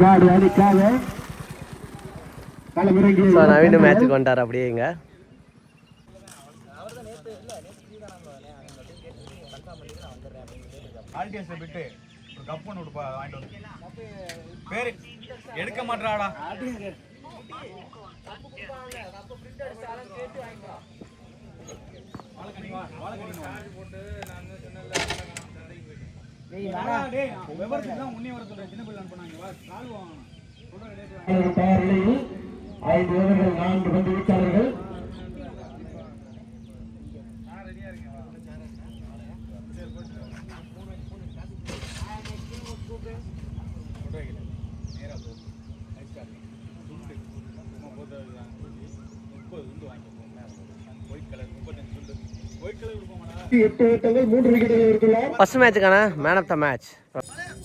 காடு ஸோ நவீன மேட்ச்சுக்கு வந்துட்டார் அப்படியே இங்க. ஆல்டிஎஸ் விட்டு ஒரு கப் ஒன்று விடுப்பா வாங்கிட்டு வந்து. பேரு எடுக்க மாட்டாடா ஐந்து வீரர்கள் நான்கு பந்து வீச்சாளர்கள் எட்டு ஓட்டங்கள் ஃபஸ்ட் விக்கெட்டுகள் மேட்ச்சுக்கான man of the match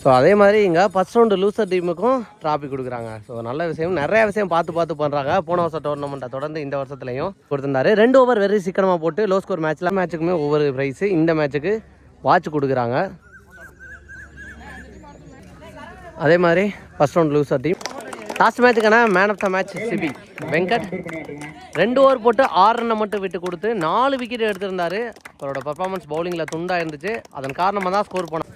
so அதே மாதிரி இங்கே ஃபர்ஸ்ட் ரவுண்டு லூசர் டீமுக்கும் ட்ராஃபி கொடுக்குறாங்க. ஸோ நல்ல விஷயம். நிறைய விஷயம் பார்த்து பார்த்து பண்ணுறாங்க போன வருஷம் டோர்னமெண்ட்டை தொடர்ந்து இந்த வருஷத்துலையும் கொடுத்துருந்தாரு. ரெண்டு ஓவர் வெரி சீக்கிரமாக போட்டு லோ ஸ்கோர் மேட்ச்சில் மேட்ச்சுக்குமே ஒவ்வொரு ப்ரைஸு இந்த மேட்ச்சுக்கு வாட்ச் கொடுக்குறாங்க. அதே மாதிரி first round loser team last மேட்ச்சுக்கான man of the match CP Venkat ரெண்டு ஓவர் போட்டு ஆறு ரன்னை மட்டும் விட்டு கொடுத்து நாலு விக்கெட் எடுத்திருந்தார். அவரோட பர்ஃபார்மன்ஸ் பவுலிங்கில் துண்டாக இருந்துச்சு. அதன் காரணமாக தான் ஸ்கோர் போனோம்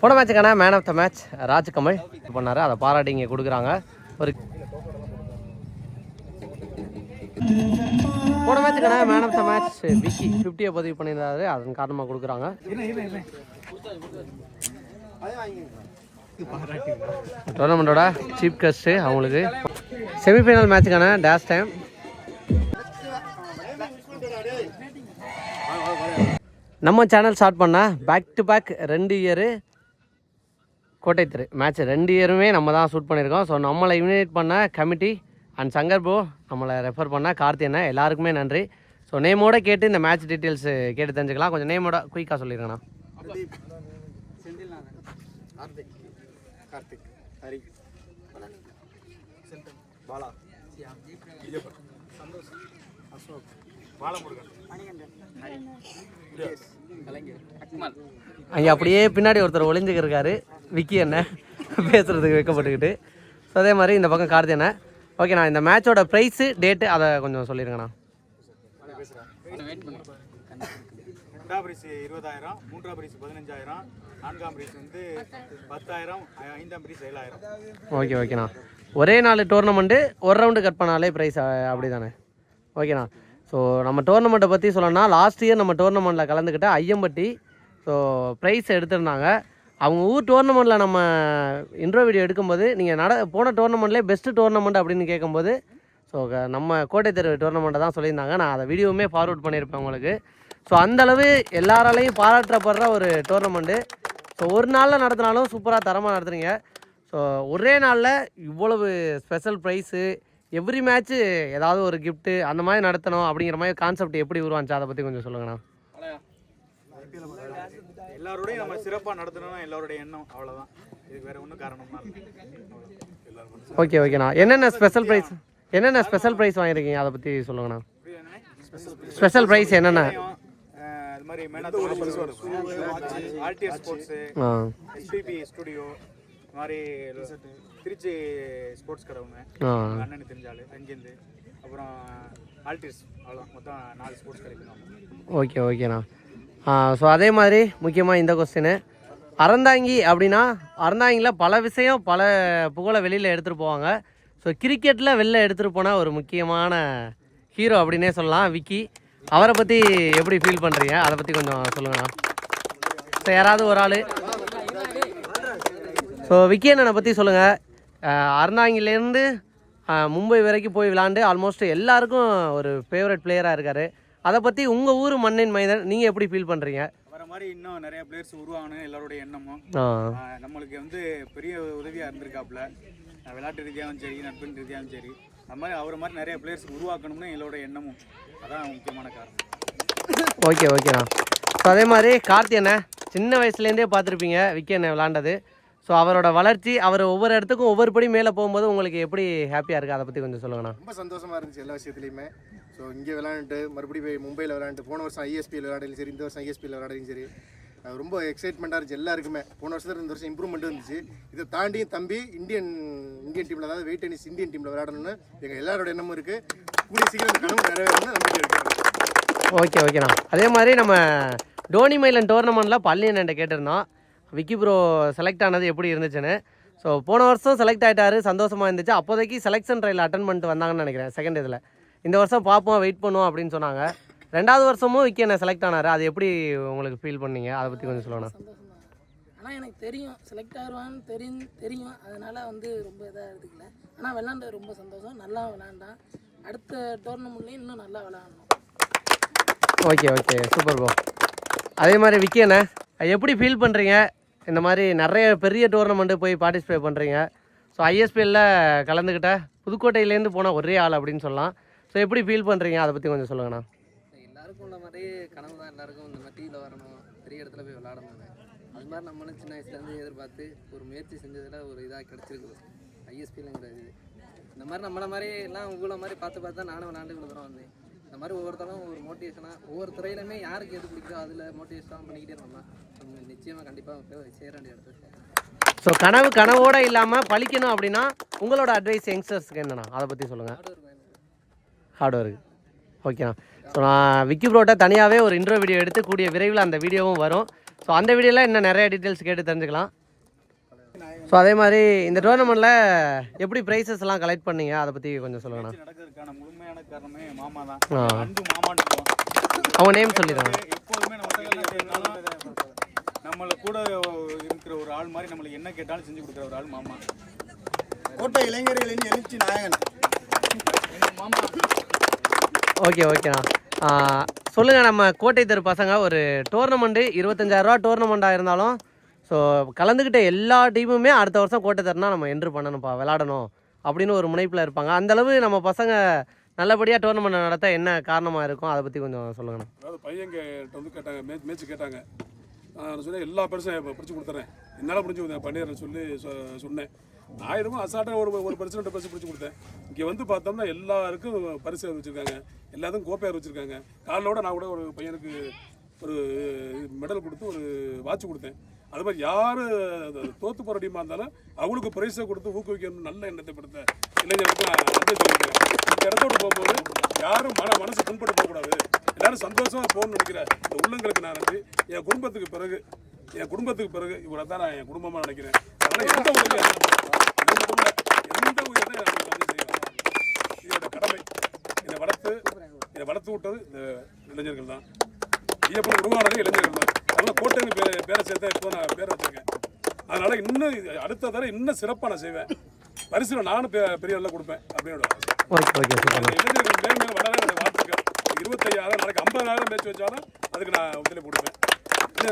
போன மேட்சுக்கான man of the match Rajkamal பண்ணார். அதை பாராட்டி இங்கே கொடுக்குறாங்க. ஒரு போன மேட்சுக்கான man of the match Vicky ஃபிஃப்டியை பதிவு பண்ணியிருந்தாரு. அதன் காரணமாக கொடுக்குறாங்க. டோர்னமெண்ட்டோட சீப் கஸ்ட்டு அவங்களுக்கு. செமிஃபைனல் மேட்சுக்கான டேஷ் டைம் நம்ம சேனல் ஸ்டார்ட் பண்ண பேக் டு பேக் ரெண்டு இயரு கோட்டை திரு. மேட்ச் ரெண்டு இயருமே நம்ம தான் ஷூட் பண்ணியிருக்கோம் ஸோ நம்மளை இமினேட் பண்ண கமிட்டி அண்ட் சங்கர் ப்ரோ நம்மளை ரெஃபர் பண்ண கார்த்தியண்ணா எல்லாருக்குமே நன்றி. ஸோ நேமோட கேட்டு இந்த மேட்ச் டீட்டெயில்ஸ் கேட்டு தெரிஞ்சுக்கலாம். கொஞ்சம் நேமோட குயிக்காக சொல்லிடுங்கண்ணா கார்த்திக் ஹரி பாலா. சந்தோஷ். அசோக். அங்கே அப்படியே பின்னாடி ஒருத்தர் ஒளிஞ்சுக்கு இருக்காரு. விக்கி அண்ணன் பேசுகிறதுக்கு வைக்கப்பட்டுக்கிட்டு. ஸோ அதே மாதிரி இந்த பக்கம் கார்த்தி அண்ணன் ஓகேண்ணா இந்த மேட்சோட ப்ரைஸு டேட்டு அதை கொஞ்சம் சொல்லிடுங்கண்ணா. ரெண்டாம் பிரைஸ் இருபதாயிரம் மூன்றாம் பிரைஸ் பதினஞ்சாயிரம் நான்காம் பிரைஸ் வந்து பத்தாயிரம் ஐந்தாம் பிரைஸ் ஏழாயிரம். ஓகே ஓகேண்ணா. ஒரே நாள் டோர்னமெண்ட்டு ஒரு ரவுண்டு கட் பண்ணாலே ப்ரைஸ் அப்படி தானே ஓகேண்ணா. ஸோ நம்ம டோர்னமெண்ட்டை பற்றி சொல்லணும்னா லாஸ்ட் இயர் நம்ம டோர்னமெண்ட்டில் கலந்துக்கிட்ட ஐயம்பட்டி. ஸோ ப்ரைஸ் எடுத்திருந்தாங்க. அவங்க ஊர் டோர்னமெண்ட்டில் நம்ம இன்ட்ரோ வீடியோ எடுக்கும்போது நீங்கள் நட போன டோர்னமெண்ட்லேயே பெஸ்ட்டு டோர்னமெண்ட் அப்படின்னு கேட்கும்போது ஸோ நம்ம கோட்டை தெரு டோர்னமெண்ட்டை தான் சொல்லியிருந்தாங்க. நான் அதை வீடியோவுமே ஃபார்வர்ட் பண்ணியிருப்பேன் உங்களுக்கு. ஸோ அந்தளவு எல்லாராலையும் பாராட்டப்படுற ஒரு டோர்னமெண்ட்டு ஸோ ஒரு நாளில் நடத்தினாலும் சூப்பராக தரமாக நடத்துறீங்க. ஸோ ஒரே நாளில் இவ்வளவு ஸ்பெஷல் ப்ரைஸு எவ்ரி மேட்ச்சு ஏதாவது ஒரு கிஃப்ட்டு அந்த மாதிரி நடத்தணும் அப்படிங்கிற மாதிரி கான்செப்ட் எப்படி உருவாச்சு அதை பற்றி கொஞ்சம் சொல்லுங்கண்ணா. எல்லாரோடையும் நம்ம சிறப்பாக நடத்தணும் எல்லாரோடைய எண்ணம் அவ்வளோதான் இதுக்கு வேற ஒன்றும் எல்லாரும் ஓகே ஓகேண்ணா என்னென்ன ஸ்பெஷல் ப்ரைஸ் என்னென்ன ஸ்பெஷல் ப்ரைஸ் வாங்கியிருக்கீங்க? அதை பற்றி சொல்லுங்கண்ணா. ஸ்பெஷல் ப்ரைஸ் என்னென்ன? இது மாதிரி மேனாத் ஆர்டிஎஸ் ஸ்போர்ட்ஸு எஸ்பிபி ஸ்டுடியோ இது மாதிரி திருச்சி ஸ்போர்ட்ஸ் கடை ஒன்று தெரிஞ்சாலு அங்கேருந்து. அப்புறம் ஆல்டிஸ் அவ்வளோ மொத்தம் நாலு ஸ்போர்ட்ஸ் கிடைக்கும் ஓகே ஓகேண்ணா. ஸோ அதே மாதிரி முக்கியமாக இந்த கொஸ்டின் அறந்தாங்கி அப்படின்னா அறந்தாங்கியில் பல விஷயம் பல புகழை வெளியில் எடுத்துகிட்டு போவாங்க. ஸோ கிரிக்கெட்டில் வெளில எடுத்துகிட்டு போனால் ஒரு முக்கியமான ஹீரோ அப்படின்னே சொல்லலாம். விக்கி. அவரை பற்றி எப்படி ஃபீல் பண்ணுறீங்க அதை பற்றி கொஞ்சம் சொல்லுங்கண்ணா ஸோ யாராவது ஒரு ஆள்? ஸோ விக்கி அண்ணனை பற்றி சொல்லுங்கள் அறந்தாங்கிலேருந்து மும்பை வரைக்கும் போய் விளாண்டு ஆல்மோஸ்ட் எல்லாருக்கும் ஒரு ஃபேவரட் பிளேயராக இருக்கார். அதை பற்றி உங்கள் ஊர் மண்ணின் மைதன் நீங்கள் எப்படி ஃபீல் பண்ணுறீங்க வர மாதிரி இன்னும் நிறைய பிளேயர்ஸ் உருவாகணும் எல்லாரோடைய எண்ணமும். நம்மளுக்கு வந்து பெரிய உதவியாக இருந்திருக்காப்புல. விளையாட்டு ரீதியாகவும் சரி நட்பின் ரீதியாகவும் சரி. அது மாதிரி அவரை மாதிரி நிறைய பிளேயர்ஸ் உருவாக்கணும்னு எங்களோட எண்ணமும். அதான் முக்கியமான காரணம். ஓகே ஓகேண்ணா ஸோ அதே மாதிரி கார்த்தி அண்ணன் சின்ன வயசுலேருந்தே பார்த்துருப்பீங்க விக்கி அண்ணன் விளாண்டது ஸோ அவரோட வளர்ச்சி அவர் ஒவ்வொரு இடத்துக்கும் ஒவ்வொரு படி மேலே போகும்போது உங்களுக்கு எப்படி ஹாப்பியாக இருக்குது அதை பற்றி கொஞ்சம் சொல்லுங்கண்ணா. ரொம்ப சந்தோஷமா இருந்துச்சு எல்லா விஷயத்துலையுமே. ஸோ இங்கே விளாண்டுட்டு மறுபடியும் போய் மும்பையில் விளாண்டு போன வருஷம் ஐஎஸ்பியில் விளையாடலும் சரி இந்த வருஷம் ஐஎஸ்பியில் விளையாடலும் சரி ரொம்ப எக்ஸைட்மெண்ட்டாக இருந்துச்சு எல்லாருக்குமே. போன வருஷத்துல இந்த வருஷம் இம்ப்ரூவ்மெண்ட் இருந்துச்சு. இதை தாண்டியும் தம்பி இந்தியன் இந்தியன் டீமில் அதாவது வெயிட் டென்னிஸ் இந்தியன் டீமில் விளையாடணும்னு எங்கள் எல்லாரோட எண்ணமும் இருக்குது கூடிய சீக்கிரம் கனவு நிறைவேறணும்னு நம்பிக்கை இருக்குது ஓகே ஓகேண்ணா அதே மாதிரி நம்ம டோனி மைலன் டோர்னமெண்ட்டில் பள்ளியன் கேட்டிருந்தோம் விக்கி ப்ரோ செலக்ட் ஆனது எப்படி இருந்துச்சுன்னு. ஸோ போன வருஷம் செலக்ட் ஆகிட்டாரு சந்தோஷமாக இருந்துச்சு. அப்போதைக்கு செலெக்ஷன் ட்ரையில் அட்டன் பண்ணிட்டு வந்தாங்கன்னு நினைக்கிறேன் செகண்ட் இதில். இந்த வருஷம் பார்ப்போம் வெயிட் பண்ணுவோம் அப்படின்னு சொன்னாங்க. ரெண்டாவது வருஷமும் விக்கி என்ன செலக்ட் ஆனார். அது எப்படி உங்களுக்கு ஃபீல் பண்ணீங்க? அதை பற்றி கொஞ்சம் சொல்லணும் ஆனால் எனக்கு தெரியும். செலக்ட் ஆகுவான்னு தெரியும் தெரியும். அதனால் வந்து ரொம்ப இதாக எடுத்துக்கல ஆனால் விளாண்டது ரொம்ப சந்தோஷம். நல்லா விளாண்டான். அடுத்த டோர்னமெண்ட்லேயும் இன்னும் நல்லா விளாடணும். ஓகே ஓகே சூப்பர் ப்ரோ அதே மாதிரி விக்கி அண்ணே எப்படி ஃபீல் பண்ணுறீங்க இந்த மாதிரி நிறைய பெரிய டோர்னமெண்ட்டு போய் பார்ட்டிசிபேட் பண்ணுறீங்க ஸோ ஐஎஸ்பிஎல்ல கலந்துக்கிட்ட புதுக்கோட்டையிலேருந்து போன ஒரே ஆள் அப்படின்னு சொல்லலாம். ஸோ எப்படி ஃபீல் பண்ணுறீங்க அதை பற்றி கொஞ்சம் சொல்லுங்கண்ணா. உள்ள மாதிரி கனவு தான் எல்லாருக்கும். இந்த மாதிரி டீவில் வரணும். பெரிய இடத்துல போய் விளாடணும் அது மாதிரி நம்மளும் சின்ன வயசுலேருந்து எதிர்பார்த்து ஒரு முயற்சி செஞ்சதில் ஒரு இதாக கிடச்சிருக்கு ஐஎஸ்பிலங்கிற இது. இந்த மாதிரி நம்மள மாதிரி எல்லாம் உங்களை மாதிரி பார்த்து பார்த்து தான் நானும் விளாண்டு கொடுத்துறோம் வந்தேன் இந்த மாதிரி ஒவ்வொருத்தரும் ஒரு மோட்டிவேஷனாக ஒவ்வொரு துறையிலுமே யாருக்கு எது பிடிக்குதோ அதில் மோட்டிவேஷனாக பண்ணிக்கிட்டே இருந்தோம்னா நம்ம நிச்சயமாக கண்டிப்பாக சேர வேண்டிய இடத்துல. ஸோ கனவு கனவோட இல்லாமல் பழிக்கணும் அப்படின்னா உங்களோட அட்வைஸ் யங்ஸ்டர்ஸ்க்கு என்னண்ணா? அதை பற்றி சொல்லுங்கள் ஹார்ட் ஒர்க் ஓகேண்ணா. ஸோ நான் விக்கி ப்ரோட்ட தனியாகவே ஒரு இன்ட்ரோ வீடியோ எடுத்து கூடிய விரைவில் அந்த வீடியோவும் வரும். ஸோ அந்த வீடியோவில் இன்னும் நிறைய டீட்டெயில்ஸ் கேட்டு தெரிஞ்சுக்கலாம். ஸோ அதே மாதிரி இந்த டோர்னமெண்ட்டில் எப்படி ப்ரைஸஸ் எல்லாம் கலெக்ட் பண்ணீங்க? அதை பற்றி கொஞ்சம் சொல்லுங்கண்ணா. அவங்க நேம் சொல்லிடுறாங்க நம்மளை கூட இருக்கிற ஒரு ஆள் மாதிரி நம்மளுக்கு என்ன கேட்டாலும் செஞ்சு கொடுக்குற ஒரு ஆள் மாமா. கோட்டை இளைஞர்களின் எழுச்சி நாயகன். மாமா ஓகே ஓகேண்ணா ஆ, சொல்லுங்க நம்ம கோட்டை தெரு பசங்க ஒரு டோர்னமெண்ட்டு இருபத்தஞ்சாயிரரூவா டோர்னமெண்ட்டாக இருந்தாலும் ஸோ கலந்துக்கிட்ட எல்லா டீமுமே அடுத்த வருஷம் கோட்டை தெருனா நம்ம என்ட்ரு பண்ணணும்ப்பா விளாடணும் அப்படின்னு ஒரு முனைப்பில் இருப்பாங்க. அந்தளவு நம்ம பசங்க நல்லபடியாக டோர்னமெண்ட் நடத்த என்ன காரணமாக இருக்கும்? அதை பற்றி கொஞ்சம் சொல்லுங்கண்ணா. அதாவது பையங்க வந்து கேட்டாங்க மேட்ச் மேட்ச் கேட்டாங்க. நான் சொன்னேன் எல்லா பரிசும் பிடிச்சி கொடுத்துறேன். என்னால் பிடிச்சி பண்ணிடுறேன் சொல்லி சொ- சொன்னேன். நான் என்னமோ அசால்ட்டாக ஒரு ஒரு பரிசு ரெண்டு பரிசு பிடிச்சி கொடுத்தேன். இங்கே வந்து பார்த்தோம்னா எல்லாருக்கும் பரிசு வச்சுருக்காங்க. எல்லாத்துக்கும் கோப்பையார் வச்சுருக்காங்க? காலையோட நான் கூட ஒரு பையனுக்கு ஒரு மெடல் கொடுத்து ஒரு வாட்ச் கொடுத்தேன். அது மாதிரி யார் தோத்து போகிற டீமாக இருந்தாலும் அவங்களுக்கு ப்ரைஸை கொடுத்து ஊக்குவிக்கணும்னு நல்ல எண்ணத்தை படுத்த இளைஞர்களுக்கு நான் நன்றி சொல்லிக்கிறேன். இந்த இடத்தோட போகும்போது யாரும் மன மனசு புண்படுத்தக்கூடாது எல்லாரும் சந்தோஷமாக போகணும்னு நினைக்கிற இந்த உள்ளங்களுக்கு நான் நன்றி. என் குடும்பத்துக்கு பிறகு என் குடும்பத்துக்கு பிறகு இவரை தான் நான் என் குடும்பமாக நினைக்கிறேன். அதனால் எந்த உதவியாக இருந்தாலும் இது மட்டும் இல்ல, எந்த உதவியை நான் வந்து செய்வேன் இதோட கடமை என்னை வளர்த்து என்னை வளர்த்து விட்டது இந்த இளைஞர்கள் தான். ஐயப்பன் உருவானது இளைஞர்கள் தான். அதனால கோட்டைன்னு பேரை பேரை சேர்த்தா இப்போ நான் பேரை வச்சிருக்கேன். அதனால இன்னும் அடுத்த தடவை இன்னும் சிறப்பாக நான் செய்வேன். பரிசுல நானும் பெ- பெரிய அளவில் கொடுப்பேன் அப்படின்னு இளைஞர்கள் மேல் மேல் வளர வாழ்த்துக்கள் இருபத்தையாயிரம் நாளைக்கு ஐம்பதாயிரம் மேட்ச் வச்சாலும் அதுக்கு நான் ஒத்துழைப்பு கொடுப்பேன்.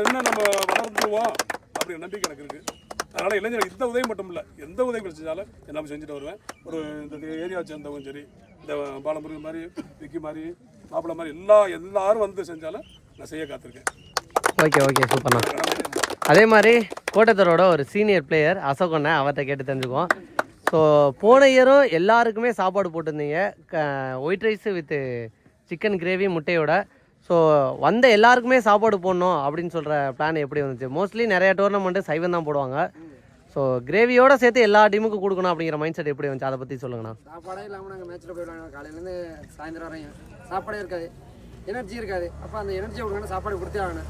இன்னும் நம்ம வளர்ந்துருவோம் அப்படிங்கிற நம்பிக்கை எனக்கு இருக்கு. அதனால இளைஞர்கள் இந்த உதவி மட்டும் இல்லை எந்த உதவிகள் செஞ்சாலும் நான் செஞ்சுட்டு வருவேன். ஒரு இந்த ஏரியாவை சேர்ந்தவங்க சரி இந்த பாலமுருகன் மாதிரி விக்கி மாதிரி மாப்பிள்ளை மாதிரி எல்லா எல்லாரும் வந்து செஞ்சாலும் நான் செய்ய காத்திருக்கேன். ஓகே ஓகே சூப்பர்ண்ணா அதே மாதிரி கோட்டத்தரோட ஒரு சீனியர் பிளேயர் அசோக் அண்ணன் அவர்கிட்ட கேட்டு தெரிஞ்சுக்குவோம். ஸோ போன இயரும் எல்லாருக்குமே சாப்பாடு போட்டிருந்தீங்க. White rice with chicken gravy முட்டையோட. ஸோ வந்த எல்லாருக்குமே சாப்பாடு போடணும் அப்படின்னு சொல்கிற பிளான் எப்படி வந்துச்சு மோஸ்ட்லி நிறையா டோர்னமெண்ட்டு சைவம் தான் போடுவாங்க. ஸோ கிரேவியோட சேர்த்து எல்லா டீமுக்கும் கொடுக்கணும் அப்படிங்கிற மைண்ட் செட் எப்படி வந்துச்சு அதை பற்றி சொல்லுங்கண்ணா. சாப்பாடே இல்லாமல் நாங்கள் மேட்ச்சில் போய் விளாடுவோம் காலையிலேருந்து சாயந்தரம் வரையும். சாப்பாடே இருக்காது. எனர்ஜி இருக்காது. அப்போ அந்த எனர்ஜியை கொடுக்கணும் சாப்பாடு கொடுத்தே ஆகணும்.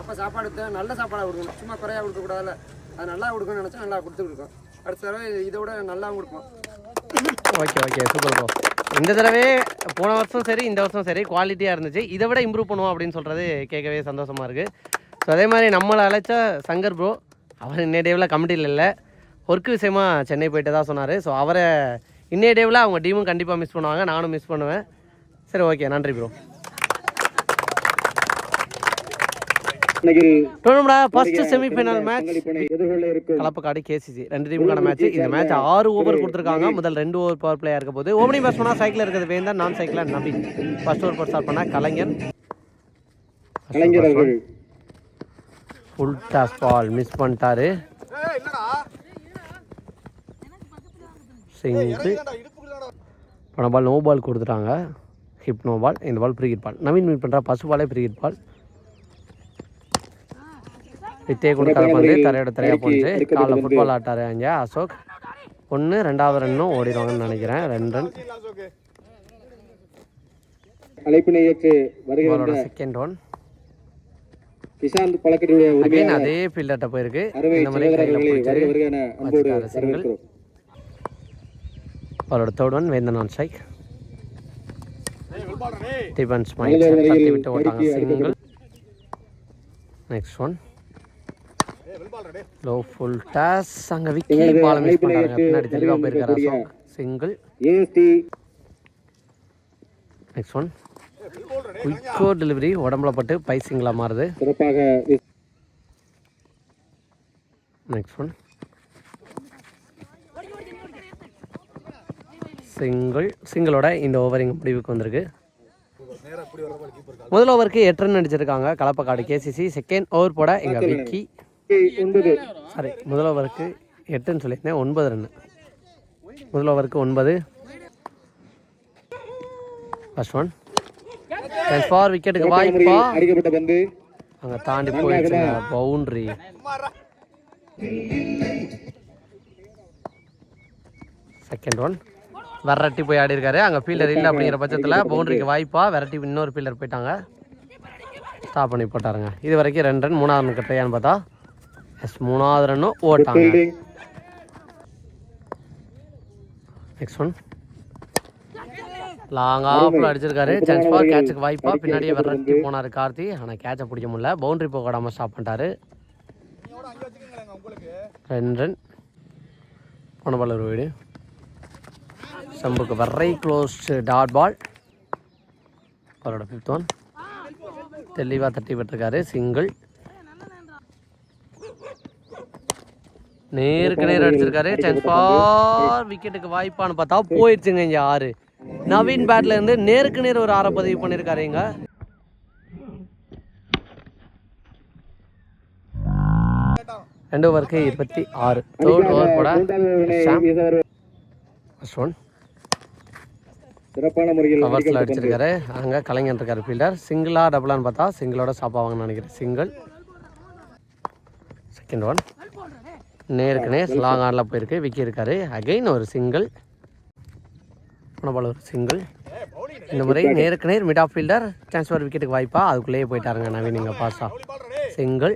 அப்போ சாப்பாடு தேவை நல்ல சாப்பாடாக கொடுக்கணும். சும்மா குறையா கொடுக்கக்கூடாதுல்ல. அது நல்லா கொடுக்கணும்னு நினச்சா நல்லா கொடுத்து கொடுக்கும் அடுத்த தடவை இதை விட நல்லாவும் கொடுப்போம். ஓகே ஓகே சூப்பர் ப்ரோ இந்த தடவை போன வருஷம் சரி இந்த வருஷம் சரி குவாலிட்டியாக இருந்துச்சு. இதை விட இம்ப்ரூவ் பண்ணுவோம் அப்படின்னு சொல்கிறது கேட்கவே சந்தோஷமாக இருக்குது ஸோ அதே மாதிரி நம்மளை அழைச்ச சங்கர் ப்ரோ அவர் இன்னைய டேவில் கமிட்டியில் இல்லை. ஒர்க் விஷயமா சென்னை போயிட்டு தான் சொன்னார். ஸோ அவரை இன்னைய டேவில் அவங்க டீமும் கண்டிப்பாக மிஸ் பண்ணுவாங்க. நானும் மிஸ் பண்ணுவேன். சரி ஓகே நன்றி ப்ரோ கலப்பக்காடு கேசிசி ரெண்டு டீமுக்கான மேட்ச் இந்த மேட்ச் ஆறு ஓவர் கொடுத்துருக்காங்க. முதல் ரெண்டு ஓவர் பவர் இருக்க போது. ஓப்பனிங் பேட்ஸ்மனா சைக்கிள் இருக்கிறது வேந்தன் நான் சைக்கிள் நபி ஃபர்ஸ்ட் ஓவர் ஸ்டார்ட் பண்ண கலைஞன். கலைஞர்கள் ஃபுல் டாஸ் பால் மிஸ் பண்ணிட்டாரு. சிங்கிள் போன பால் நோ பால் கொடுத்துட்டாங்க. ஹிப் நோ பால் இந்த ball free hit ball Naveen meet பண்ணுறா பசு பாலே ப்ரீ ஹிட் பால் வித்தே கொடுக்காத பந்து தரையோட தரையாக போச்சு. காலைல ஃபுட்பால் ஆட்டாரு அங்கே அசோக். ஒன்று ரெண்டாவது ரன்னும் ஓடிடுவாங்கன்னு நினைக்கிறேன். ரெண்டு ரன் அழைப்பினை ஏற்று வருகிற பாலோட செகண்ட் ஒன் பழக்கத்துடைய அகைன் உரிமையான அதே ஃபீல்டர்ட்ட போயிருக்கு. இந்த மாதிரி கையில் அவரோட third one Vendhan on strike defence முதல் மைண்ட் வரையில் தட்டி விட்டு ஓட்டாங்க single next one low full toss அங்க விக்கி பால் மிஸ் பண்ணாங்க பின்னாடி தெளிவா போயிருக்காரு சிங்கிள். நெக்ஸ்ட் ஒன் குயிக்கோ டெலிவரி உடம்புல பட்டு பை சிங்கிளா மாறுது. சிறப்பாக நெக்ஸ்ட் ஒன் சிங்கிள் சிங்கிளோட இந்த ஓவர் இங்கே முடிவுக்கு வந்திருக்கு. முதல் ஓவருக்கு எட்டு ரன் அடிச்சிருக்காங்க. கலப்பக்காடு கேசிசி செகண்ட் ஓவர் போட எங்க விக்கி சாரி முதல் ஓவருக்கு எட்டுன்னு சொல்லியிருந்தேன் ஒன்பது ரன் முதல் ஓவருக்கு ஒன்பது. ஃபர்ஸ்ட் ஒன் ஃபார் விக்கெட்டுக்கு வாய்ப்பா? அடிக்கப்பட்ட பந்து. அங்கே தாண்டி போயிடுச்சு பவுண்ட்ரி செகண்ட் ஒன் விரட்டி போய் ஆடி இருக்காரு அங்கே ஃபீல்டர் இல்லை அப்படிங்கிற பட்சத்தில் பவுண்டரிக்கு வாய்ப்பா. விரட்டி இன்னொரு ஃபீல்டர் போயிட்டாங்க. ஸ்டாப் பண்ணி போட்டாருங்க. இது வரைக்கும் ரெண்டு ரன் மூணாவது ரன் கட்டையான்னு பார்த்தா எஸ் மூணாவது ரன்னும் ஓட்டாங்க. நெக்ஸ்ட் ஒன் லாங் ஆஃப்ல அடிச்சிருக்காரு. சான்ஸ் ஃபார் கேட்சுக்கு வாய்ப்பா. பின்னாடியே விரட்டி போனாரு கார்த்தி. ஆனால் கேட்சை பிடிக்க முடியல. பவுண்டரி போக விடாம ஸ்டாப் பண்ணிட்டாரு. ரெண்டு ரன் போன பால் ஒரு வீடு. சம்புக்கு வெரை க்ளோஸ் டாட் பால் அவரோட ஃபிஃப்த் ஒன் தெளிவாக தட்டி விட்டுருக்காரு. சிங்கிள் நேருக்கு நேர் அடிச்சிருக்காரு. சான்ஸ் ஃபார் விக்கெட்டுக்கு வாய்ப்பான்னு பார்த்தா போயிடுச்சுங்க இங்க ஆறு. நவீன் பேட்ல இருந்து நேருக்கு நேர் ஒரு ஆறை பதிவு பண்ணியிருக்காரு இங்க. ரெண்டு ஓவருக்கு இருபத்தி ஆறு. தேர்ட் ஓவர் போட. ஃபர்ஸ்ட் ஒன் சிறப்பான முறையில் கவர்ஸில். அடிச்சிருக்காரு. அங்கே கலைஞர் இருக்காரு ஃபீல்டர் சிங்கிளா டபுளான்னு பார்த்தா சிங்கிளோட ஸ்டாப் ஆவாங்கன்னு நினைக்கிறேன். சிங்கிள் செகண்ட் ஒன் நேருக்கு நேர் லாங் ஆனில் போயிருக்கு. விக்கி இருக்காரு. அகைன் ஒரு சிங்கிள் போன ஒரு சிங்கிள். இந்த முறை நேருக்கு நேர் மிட் ஆஃப் ஃபீல்டர் டிரான்ஸ்ஃபர் விக்கெட்டுக்கு வாய்ப்பா. அதுக்குள்ளேயே போயிட்டாருங்க நவீன் இங்கே பாஸா சிங்கிள்.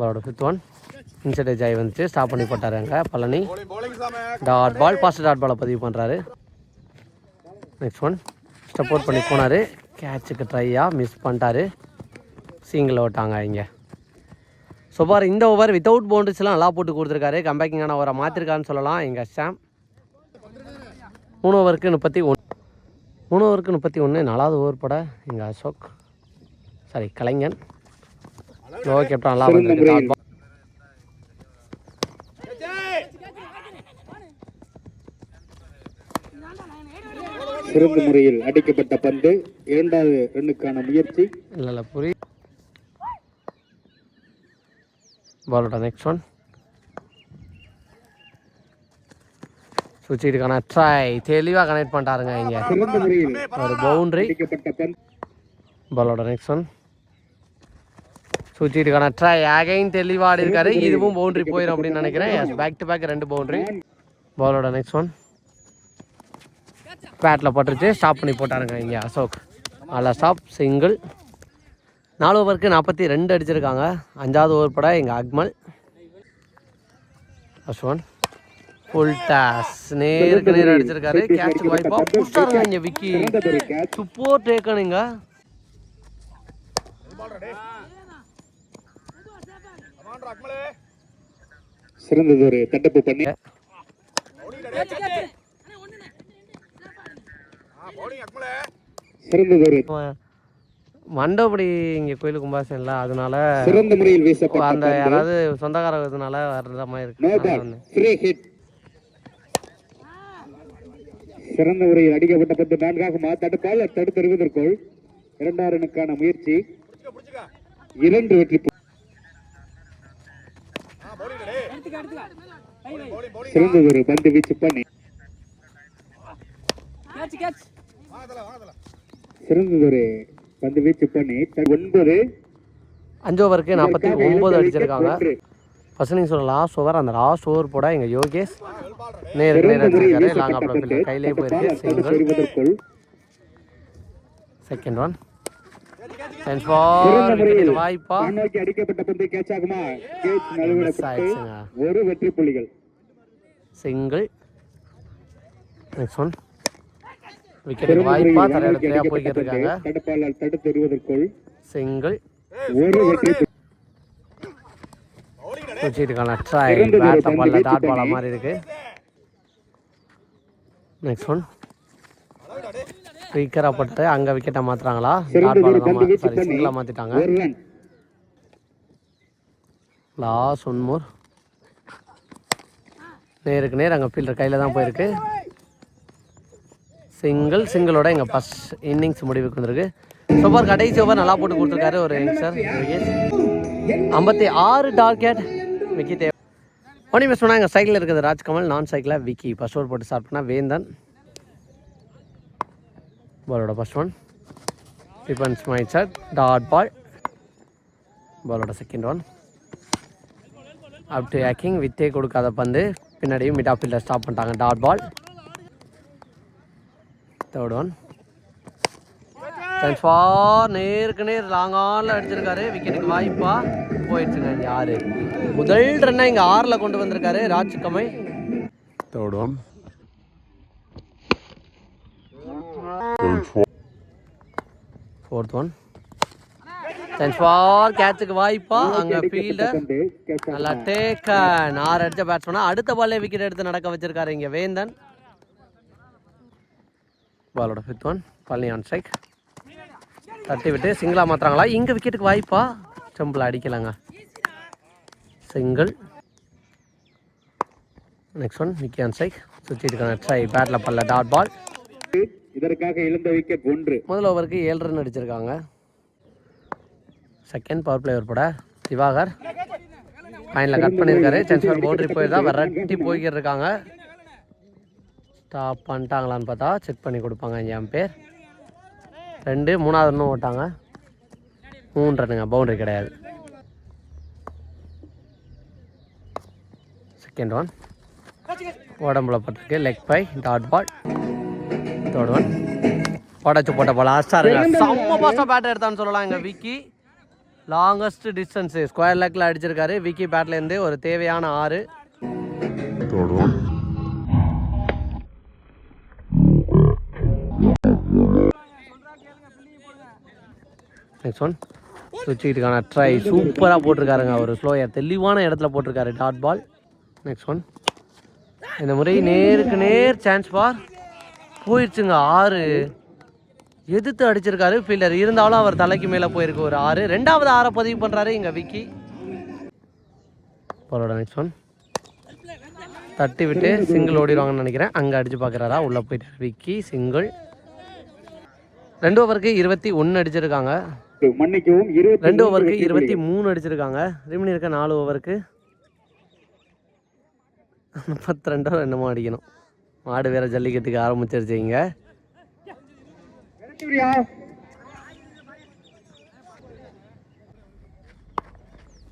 பாலோட ஃபிஃப்த் ஒன் இன்சைட் ஆகி வந்துச்சு. ஸ்டாப் பண்ணி போட்டாருங்க Palani. Dot ball fast dot பாலை பதிவு பண்ணுறாரு நெக்ஸ்ட் ஒன் ஸ்டெப் அவுட் பண்ணி போனார். கேட்சுக்கு ட்ரையாக மிஸ் பண்ணிட்டாரு. சிங்கிள் ஓட்டாங்க இங்கே. ஸோ பார் இந்த ஓவர் வித்தவுட் பவுண்டரிஸ்லாம் நல்லா போட்டு கொடுத்துருக்காரு. கம்பேக்கிங்கான ஓவரை மாற்றிருக்கான்னு சொல்லலாம். எங்கள் ஷாம் மூணு ஓவருக்கு முப்பத்தி ஒன் மூணு ஓவருக்கு முப்பத்தி ஒன்று நாலாவது ஓவர் போட எங்கள் அசோக். சாரி கலைஞன். லோ கேப்டன் நல்லா வந்திருக்கு. சிறந்த முறையில். அடிக்கப்பட்ட பந்து இரண்டாவது ரன்னுக்கான முயற்சி. இல்லை இல்லை புரி பாலோட நெக்ஸ்ட் ஒன் சுவிட்சுக்கான ட்ரை தெளிவாக கனெக்ட் பண்ணிட்டாருங்க இங்கே. ஒரு பவுண்ட்ரி அடிக்கப்பட்ட பாலோட நெக்ஸ்ட் ஒன் சுவிட்சுக்கான ட்ரை அகைன் தெளிவாக ஆடி இருக்காரு. இதுவும் பவுண்ட்ரி போயிடும் அப்படின்னு நினைக்கிறேன். பேக் டு பேக் ரெண்டு பவுண்டரி பாலோட நெக்ஸ்ட் ஒன் பேட்டில் பட்டுருச்சு. ஸ்டாப் பண்ணி போட்டாருங்க இங்கே அசோக். அதில் ஸ்டாப் சிங்கிள் நாலு ஓவருக்கு நாற்பத்தி ரெண்டு அடிச்சிருக்காங்க. அஞ்சாவது ஓவர் பட எங்கள் அக்மல். அஸ்வான் நேருக்கு நேர் அடிச்சிருக்காரு. கேட்ச் வாய்ப்பா. புஷ்டாருங்க இங்கே விக்கி. சூப்பர் டேக்கனுங்க சிறந்ததொரு தட்டப்பு பண்ணி. மண்டபடி இங்கே கோயில் கும்பாசன்ல அதனால சிறந்த முறையில் வீசப்பட்ட அந்த யாராவது சொந்தக்கார இதனால வர்ற மாதிரி இருக்கு நோ அதனால பால் ஒண்ணு. ஃப்ரீ ஹிட் சிறந்த முறையில் அடிக்கப்பட்ட பந்து நான்காக தடுப்பால் தடுத்தெறிவதற்குள் இரண்டாம் ரனுக்கான முயற்சி. இரண்டு வெற்றி சிறந்ததொரு பந்து வீச்சு பண்ணி. சிறந்ததொரு பந்து வீச்சு பண்ணி. ஒன்பது. அஞ்சு ஓவருக்கு நாற்பத்தி ஒம்பது அடிச்சிருக்காங்க. ஃபர்ஸ்ட் நீங்கள் சொல்ல லாஸ்ட் ஓவர் அந்த லாஸ்ட் ஓவர் போட எங்கள் யோகேஷ். நேருக்கு நேர் அடிச்சிருக்காரு லாங் ஆப்ல கையிலே போயிருக்கு சிங்கிள் செகண்ட் ஒன் வாய்ப்பா. அடிக்கப்பட்ட பந்து கேட்ச் ஆகுமா கேட்ச் நழுவிடப்பட்டு ஆயிடுச்சுங்க ஒரு வெற்றி புள்ளிகள். சிங்கிள் நெக்ஸ்ட் ஒன் விக்கெட் வாய்ப்பா. தரையிடத்துலையா போய்கிட்டு இருக்காங்க. தடுப்பாளர் தடுத்து எறிவதற்குள் சிங்கிள் ஒரு வெற்றி வச்சுருக்காங்க ட்ரை பேட்டை பால்ல டாட் பாலா மாதிரி இருக்கு. நெக்ஸ்ட் ஒன் ஸ்பீக்கராக போட்டு அங்கே விக்கெட்டை மாற்றுறாங்களா டாட் பாலை சாரி சிங்கிளாக மாற்றிட்டாங்க லாஸ் ஒன் மோர் நேருக்கு நேர் அங்கே ஃபீல்டர் கையில் தான் போயிருக்கு. சிங்கிள் சிங்கிளோட எங்கள் ஃபஸ்ட் இன்னிங்ஸ் முடிவுக்கு வந்திருக்கு. சூப்பர் கடைசி ஓவர் நல்லா போட்டு கொடுத்துருக்காரு ஒரு யங்ஸ்டர் விகேஷ் ஐம்பத்தி ஆறு target Vicky Dev only miss பண்ணால் எங்கள் சைக்கிளில் இருக்கிறது ராஜ்கமல் நான் சைக்கிளில் விக்கி. ஃபஸ்ட் ஓவர் போட்டு ஸ்டார்ட் பண்ணால் வேந்தன். பாலோட ஃபஸ்ட் ஒன் டிஃபன்ஸ் மை சார் டாட் பால் பாலோட second one up to hacking வித்தே கொடுக்காத பந்து. பின்னாடியும் மிட் ஆஃப் ஃபீல்டர் ஸ்டாப் பண்ணிட்டாங்க. Dot ball third one for நேருக்கு நேர் லாங்கானில் அடிச்சிருக்காரு. விக்கெட்டுக்கு வாய்ப்பா. போயிடுச்சுங்க இங்கே ஆறு. முதல் ரன்னை இங்கே ஆறில் கொண்டு வந்திருக்காரு ராஜ் கமை third one fourth one chance for கேட்சுக்கு வாய்ப்பா. அங்கே ஃபீல்டர் நல்லா டேக்கன் ஆறு அடிச்ச பேட்ஸ்மேனா அடுத்த பால்லே விக்கெட் எடுத்து நடக்க வச்சிருக்காரு இங்க வேந்தன். பாலோட fifth one Palani on strike தட்டி விட்டு சிங்கிளா மாத்துறாங்களா? இங்க விக்கெட்டுக்கு வாய்ப்பா. டெம்பிள் அடிக்கலாங்க. Single next one Vicky on strike சுற்றிட்டு ட்ரை பேட்டில் பல்ல டாட் பால் இதற்காக இழந்த விக்கெட் ஒன்று. முதல் ஓவருக்கு ஏழு ரன் அடிச்சிருக்காங்க. செகண்ட் பவர் பிளே போட. திவாகர். ஃபைனலில் கட் பண்ணியிருக்காரு. சான்ஸ் பவுண்டரி போயிருந்தா விரட்டி போய்கிட்டு இருக்காங்க. ஸ்டாப் பண்ணிட்டாங்களான்னு பார்த்தா செக் பண்ணி கொடுப்பாங்க. என் பேர். ரெண்டு மூணாவது ரன்னும் ஓட்டாங்க. மூணு ரன்னுங்க பவுண்டரி கிடையாது. செகண்ட் ஒன் உடம்புல பட்டிருக்கு leg bye dot ball third one உடச்சு போட்ட பால் ஆஸ்டாருங்க செம்ம பாஸ்டா பேட் எடுத்தான்னு சொல்லலாம் எங்கள் விக்கி. லாங்கஸ்ட் டிஸ்டன்ஸு ஸ்கொயர் லெக்கில் அடிச்சிருக்காரு. விக்கி பேட்லேருந்து ஒரு தேவையான ஆறு. நெக்ஸ்ட் ஒன் சுவிட்சுக்கிட்டுக்கான ட்ரை சூப்பராக போட்டிருக்காருங்க அவர். ஸ்லோயர் தெளிவான இடத்துல போட்டிருக்காரு. டாட் பால் நெக்ஸ்ட் ஒன் இந்த முறை நேருக்கு நேர் சான்ஸ் பார் போயிடுச்சுங்க ஆறு. எதிர்த்து அடிச்சிருக்காரு ஃபீல்டர் இருந்தாலும் அவர் தலைக்கு மேலே போயிருக்கு ஒரு ஆறு. ரெண்டாவது ஆறை பதிவு பண்ணுறாரு இங்கே விக்கி. போலோட நெக்ஸ்ட் ஒன் தட்டி விட்டு சிங்கிள் ஓடிடுவாங்கன்னு நினைக்கிறேன். அங்கே அடித்து பார்க்குறாரா உள்ளே போயிட்டார் விக்கி சிங்கிள் ரெண்டு ஓவருக்கு இருபத்தி ஒன்று அடிச்சிருக்காங்க. மன்னிக்கவும் ரெண்டு ஓவருக்கு இருபத்தி. மூணு அடிச்சிருக்காங்க. ரிமினி இருக்க நாலு ஓவருக்கு முப்பத்தி ரெண்டோ என்னமோ அடிக்கணும். மாடு வேற ஜல்லிக்கட்டுக்கு ஆரம்பிச்சிருச்சு இங்கே. சூர்யா,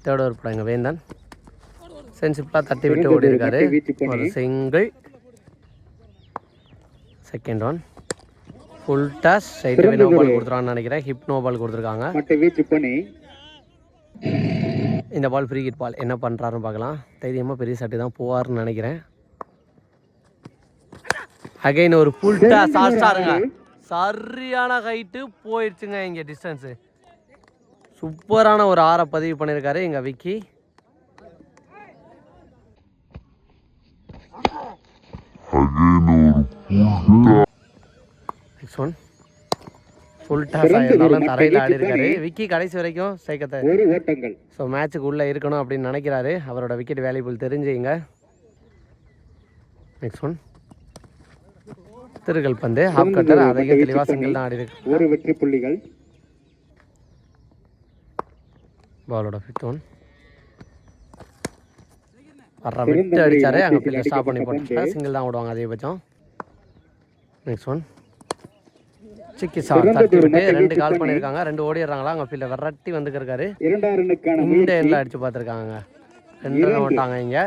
தேர்ட் ஓவர் போடாங்க வேந்தன். சென்சிபிளாக தட்டி விட்டு ஓடி இருக்காரு ஒரு single second one full toss side no ball கொடுத்துருவான்னு நினைக்கிறேன். ஹிப் நோ பால் கொடுத்துருக்காங்க இந்த பால் ஃப்ரீ கிட் பால் என்ன பண்ணுறாருன்னு பார்க்கலாம். தைரியமாக பெரிய சட்டு தான் போவார்னு நினைக்கிறேன். அகைன் ஒரு ஃபுல் டாஸ் சாஸ்டாருங்க சரியான ஹைட்டு போயிடுச்சுங்க இங்கே டிஸ்டன்ஸு சூப்பரான ஒரு ஆறை பதிவு பண்ணியிருக்காரு எங்கள் Vicky. Next one full toss ஆயிருந்தாலும் தரையில் ஆடி இருக்காரு விக்கி கடைசி வரைக்கும் ஓட்டங்கள். ஸோ உள்ளே இருக்கணும் அப்படின்னு நினைக்கிறாரு. அவரோட விக்கெட் வேல்யூபிள் தெரிஞ்சுங்க. நெக்ஸ்ட் ஒன் திருகல் பந்து ஹாஃப் கட்டர் தெளிவாக சிங்கிள் தான் ஆடி இருக்கு ஒரு வெற்றி புள்ளிகள். பாலோட ஃபிஃப்த் ஒன் வர்ற விட்டு அடிச்சாரு. அங்கே ஸ்டாப் பண்ணி போட்டு சிங்கிள் தான் விடுவாங்க அதிகபட்சம். நெக்ஸ்ட் ஒன் சிக்கி சா தட்டி விட்டு ரெண்டு கால் பண்ணியிருக்காங்க. ரெண்டு ஓடிடுறாங்களா? அங்கே ஃபீல்டை விரட்டி வந்துருக்காரு இந்த எண்ணில் அடிச்சு பார்த்துருக்காங்க. ரெண்டு ரன் ஓட்டாங்க இங்கே.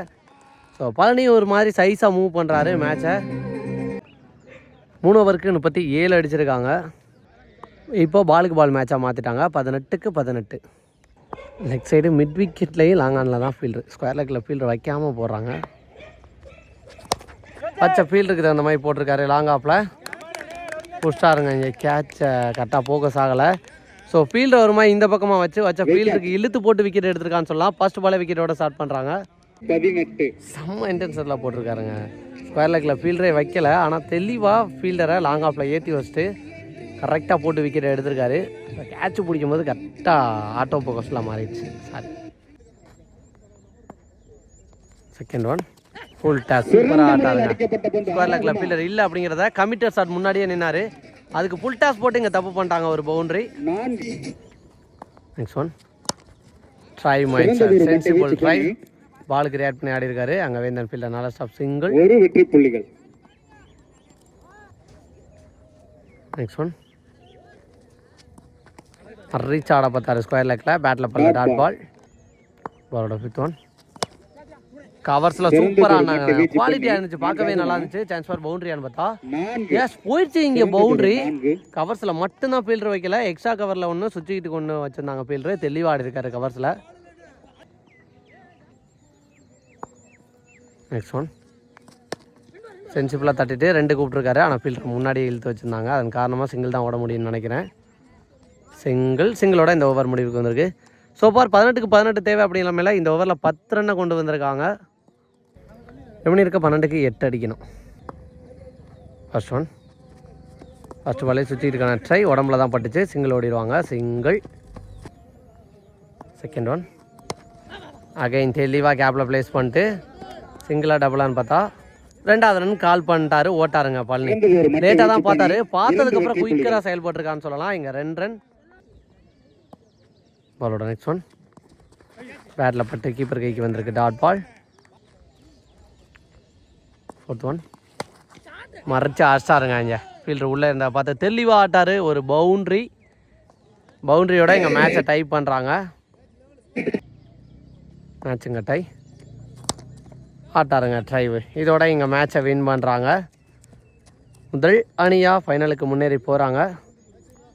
ஸோ பழனி ஒரு மாதிரி சைஸாக மூவ் பண்ணுறாரு மேட்சை மூணு ஓவருக்கு முப்பத்தி ஏழு அடிச்சிருக்காங்க. இப்போ பாலுக்கு பால் மேட்சாக மாற்றிட்டாங்க பதினெட்டுக்கு பதினெட்டு. லெக் சைடு மிட் விக்கெட்லேயும் லாங் ஆனில் தான் ஃபீல்டு ஸ்கொயர் லெக்கில் ஃபீல்டு வைக்காமல் போடுறாங்க. பச்சை ஃபீல்டுக்கு தகுந்த மாதிரி போட்டிருக்காரு லாங் ஆஃபில் புஷ்டாருங்க இங்கே கேட்சை கரெக்டாக ஃபோக்கஸ் ஆகலை ஸோ ஃபீல்டை ஒரு மாதிரி இந்த பக்கமாக வச்சு வச்ச ஃபீல்டுக்கு இழுத்து போட்டு விக்கெட் எடுத்திருக்கான்னு சொல்லலாம். ஃபர்ஸ்ட் பாலே விக்கெட்டோட ஸ்டார்ட் பண்ணுறாங்க செம்ம இன்டென்ஷனில் போட்டிருக்காருங்க. ஸ்கொயர் லெக்கில் ஃபீல்டரே வைக்கல. ஆனால் தெளிவாக ஃபீல்டரை லாங் ஆஃபில் ஏற்றி வச்சுட்டு கரெக்டாக போட்டு விக்கெட் எடுத்திருக்காரு. கேட்ச் பிடிக்கும்போது கரெக்டாக ஆட்டோ ஃபோக்கஸில் மாறிடுச்சு. Sorry second one full toss சூப்பராக ஆட்டாருங்க ஸ்கொயர் லெக்கில் ஃபீல்டர் இல்லை அப்படிங்கிறத கமிட்டர் ஷாட் முன்னாடியே நின்னாரு. அதுக்கு ஃபுல் டாஸ் போட்டு இங்கே தப்பு பண்ணிட்டாங்க ஒரு boundary next one try mind sensible try பாலுக்கு ரியாக்ட் பண்ணி ஆடி இருக்காரு அங்கே வேந்தன் ஃபீல்டர் நல்ல ஸ்டாப் சிங்கிள் ஒரு வெற்றி புள்ளிகள். நெக்ஸ்ட் ஒன் ரீச் ஆட பார்த்தாரு ஸ்கொயர் லெக்கில் பேட்டில் பண்ணல டாட் பால் பாலோட ஃபிஃப்த் ஒன் கவர்ஸில் சூப்பராக ஆனாங்க. குவாலிட்டியாக இருந்துச்சு பார்க்கவே நல்லா இருந்துச்சு. சான்ஸ் ஃபார் பவுண்டரியான்னு பார்த்தா? எஸ் போயிடுச்சு இங்கே பவுண்டரி கவர்ஸில் மட்டும்தான் ஃபீல்டர் வைக்கல. எக்ஸ்ட்ரா கவரில் ஒன்று சுற்றிக்கிட்டு ஒன்று வச்சுருந்தாங்க ஃபீல்டர் தெளிவாக ஆடி இருக்காரு கவர்ஸில் நெக்ஸ்ட் ஒன் சென்சிபிளாக தட்டிட்டு ரெண்டு கூப்பிட்ருக்காரு ஆனால் ஃபீல்டர் முன்னாடியே இழுத்து வச்சுருந்தாங்க. அதன் காரணமாக சிங்கிள் தான் ஓட முடியும்னு நினைக்கிறேன். சிங்கிள் சிங்கிளோட இந்த ஓவர் முடிவுக்கு வந்திருக்கு. ஸோ ஃபார் பதினெட்டுக்கு பதினெட்டு தேவை அப்படிங்கிற இந்த ஓவரில் பத்து ரன்னை கொண்டு வந்திருக்காங்க. எப்படி இருக்க? பன்னெண்டுக்கு எட்டு அடிக்கணும். ஃபர்ஸ்ட் ஒன் ஃபர்ஸ்ட் பாலே சுற்றிட்டு இருக்கான ட்ரை உடம்புல தான் பட்டுச்சு. சிங்கிள் ஓடிடுவாங்க. சிங்கிள் செகண்ட் ஒன் அகைன் தெளிவாக கேப்பில் ப்ளேஸ் பண்ணிட்டு சிங்கிளாக டபுளான்னு பார்த்தா ரெண்டாவது ரன் கால் பண்ணிட்டாரு. ஓட்டாருங்க பழனி. லேட்டாக தான் பார்த்தாரு. பார்த்ததுக்கப்புறம் குயிக்கராக செயல்பட்டுருக்கான்னு சொல்லலாம். இங்கே ரெண்டு ரன் பாலோட நெக்ஸ்ட் ஒன் பேட்டில் பட்டு கீப்பர் கைக்கு வந்திருக்கு. டாட் பால் ஃபோர்த் ஒன் மறைச்சி அடிச்சாருங்க இங்கே. ஃபீல்டர் உள்ளே இருந்தால் பார்த்து தெளிவாக ஆட்டாரு. ஒரு பவுண்ட்ரி பவுண்ட்ரியோட இங்கே மேட்சை டைப் பண்ணுறாங்க மேட்சுங்க டை ஆட்டாருங்க ட்ரைவு இதோட இங்கே மேட்சை வின் பண்ணுறாங்க முதல் அணியாக ஃபைனலுக்கு முன்னேறி போகிறாங்க